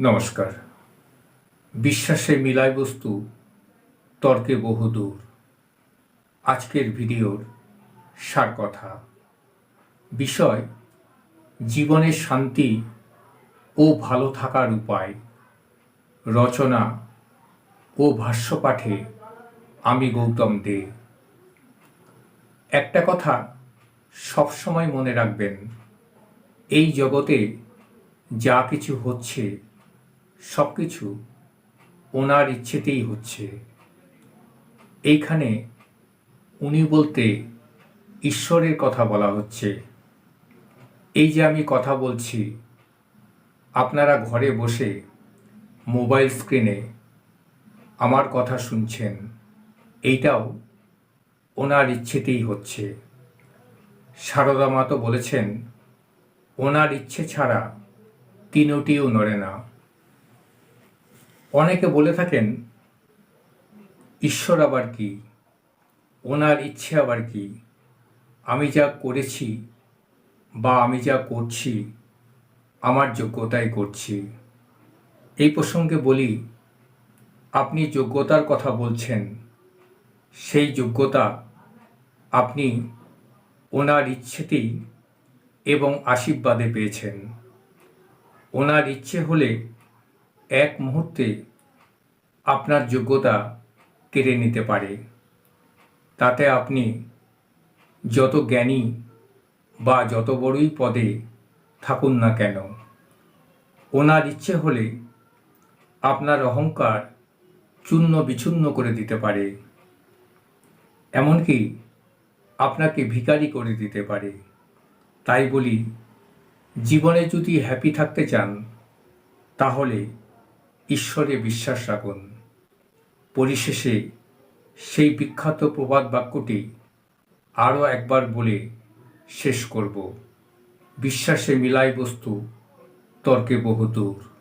নমস্কার। বিশ্বাসে মিলায় বস্তু, তর্কে বহুদূর আজকের ভিডিওর সার কথা। বিষয় জীবনের শান্তি ও ভালো থাকার উপায়। রচনা ও ভাষ্য পাঠে আমি গৌতম দে। একটা কথা সবসময় মনে রাখবেন, এই জগতে যা কিছু হচ্ছে সব কিছু ওনার ইচ্ছেতেই হচ্ছে। এইখানে উনি বলতে ঈশ্বরের কথা বলা হচ্ছে। এই যে আমি কথা বলছি, আপনারা ঘরে বসে মোবাইল স্ক্রিনে আমার কথা শুনছেন, এইটাও ওনার ইচ্ছেতেই হচ্ছে। সারদা মা তো বলেছেন, ওনার ইচ্ছে ছাড়া তিনটিও নড়ে না। অনেকে বলে থাকেন, ঈশ্বর আবার কি? ওনার ইচ্ছে আবার কি? আমি যা করেছি বা আমি যা করছি, আমার যোগ্যতাই করছি। এই প্রসঙ্গে বলি, আপনি যোগ্যতার কথা বলছেন, সেই যোগ্যতা আপনি ওনার ইচ্ছেতেই এবং আশীর্বাদে পেয়েছেন। ওনার ইচ্ছে হলে এক মুহূর্তে আপনার যোগ্যতা কেড়ে নিতে পারে। তাতে আপনি যত জ্ঞানী বা যত বড়ই পদে থাকুন না কেন, ওনার ইচ্ছে হলে আপনার অহংকার চূর্ণ বিচূর্ণ করে দিতে পারে, এমনকি আপনাকে ভিখারি করে দিতে পারে। তাই বলি, জীবনে যদি হ্যাপি থাকতে চান, তাহলে ঈশ্বরে বিশ্বাস রাখুন। পরিশেষে সেই বিখ্যাত প্রবাদ বাক্যটি আরও একবার বলে শেষ করব। বিশ্বাসে মিলাই বস্তু, তর্কে বহুদূর।